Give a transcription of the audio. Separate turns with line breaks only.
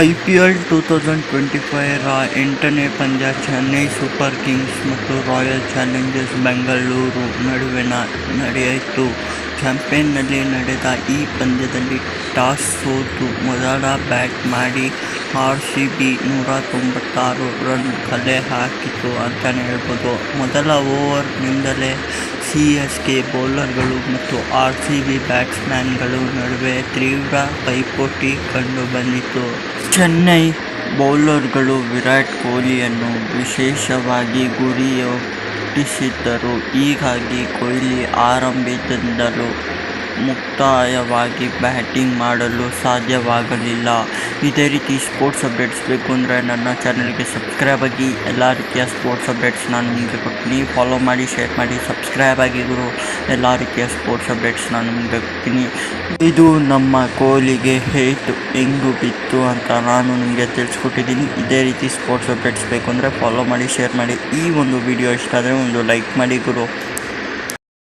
I P L two thousand twenty ಫೈವ್ರ ಎಂಟನೇ ಪಂದ್ಯ Chennai super kings ಮತ್ತು ರಾಯಲ್ ಚಾಲೆಂಜರ್ಸ್ ಬೆಂಗಳೂರು ನಡುವೆ ನಡೆಯಿತು. ಚಾಂಪಿಯನ್ನಲ್ಲಿ ನಡೆದ ಈ ಪಂದ್ಯದಲ್ಲಿ ಟಾಸ್ ಸೋತು ಮೊದಲ ಬ್ಯಾಟ್ ಮಾಡಿ ಆರ್ ಸಿ ಬಿ ನೂರ ತೊಂಬತ್ತಾರು ರನ್ ಕಲೆ ಹಾಕಿತು ಅಂತಲೇ ಹೇಳ್ಬೋದು. ಮೊದಲ ಓವರ್ನಿಂದಲೇ ಸಿ ಎಸ್ ಕೆ ಬೌಲರ್ಗಳು ಮತ್ತು ಆರ್ ಸಿ ಬಿ ಬ್ಯಾಟ್ಸ್ಮ್ಯಾನ್ಗಳು ನಡುವೆ ತೀವ್ರ ಪೈಪೋಟಿ ಕಂಡುಬಂದಿತು. ಚೆನ್ನೈ ಬೌಲರ್ಗಳು ವಿರಾಟ್ ಕೊಹ್ಲಿಯನ್ನು ವಿಶೇಷವಾಗಿ ಗುರಿಯೊಟ್ಟಿಸಿದ್ದರು ಹೀಗಾಗಿ ಕೊಹ್ಲಿ ಆರಂಭದಿಂದಲೂ ಮುಕ್ತವಾಗಿ ಬ್ಯಾಟಿಂಗ್ ಮಾಡಲು ಸಾಧ್ಯವಾಗಲಿಲ್ಲ. ಇದೇ ರೀತಿ ಸ್ಪೋರ್ಟ್ಸ್ ಅಪ್ಡೇಟ್ಸ್ ಬೇಕು ಅಂದರೆ ನನ್ನ ಚಾನಲ್ಗೆ ಸಬ್ಸ್ಕ್ರೈಬ್ ಆಗಿ. ಎಲ್ಲ ರೀತಿಯ ಸ್ಪೋರ್ಟ್ಸ್ ಅಪ್ಡೇಟ್ಸ್ ನಾನು ನಿಮಗೆ ಕೊಡ್ತೀನಿ. ಫಾಲೋ ಮಾಡಿ ಶೇರ್ ಮಾಡಿ ಸಬ್ಸ್ಕ್ರೈಬ್ ಆಗಿ ಗುರು. ಎಲ್ಲ ರೀತಿಯ ಸ್ಪೋರ್ಟ್ಸ್ ಅಪ್ಡೇಟ್ಸ್ ನಾನು ನಿಮಗೆ ಕೊಡ್ತೀನಿ. ಇದು ನಮ್ಮ ಕೋಲಿಗೆ ಹೇಟ್ ಹೆಂಗು ಬಿತ್ತು ಅಂತ ನಾನು ನಿಮಗೆ ತಿಳಿಸ್ಕೊಟ್ಟಿದ್ದೀನಿ. ಇದೇ ರೀತಿ ಸ್ಪೋರ್ಟ್ಸ್ ಅಪ್ಡೇಟ್ಸ್ ಬೇಕು ಅಂದರೆ ಫಾಲೋ ಮಾಡಿ ಶೇರ್ ಮಾಡಿ. ಈ ಒಂದು ವಿಡಿಯೋ ಇಷ್ಟ ಆದರೆ ಒಂದು ಲೈಕ್ ಮಾಡಿ ಗುರು.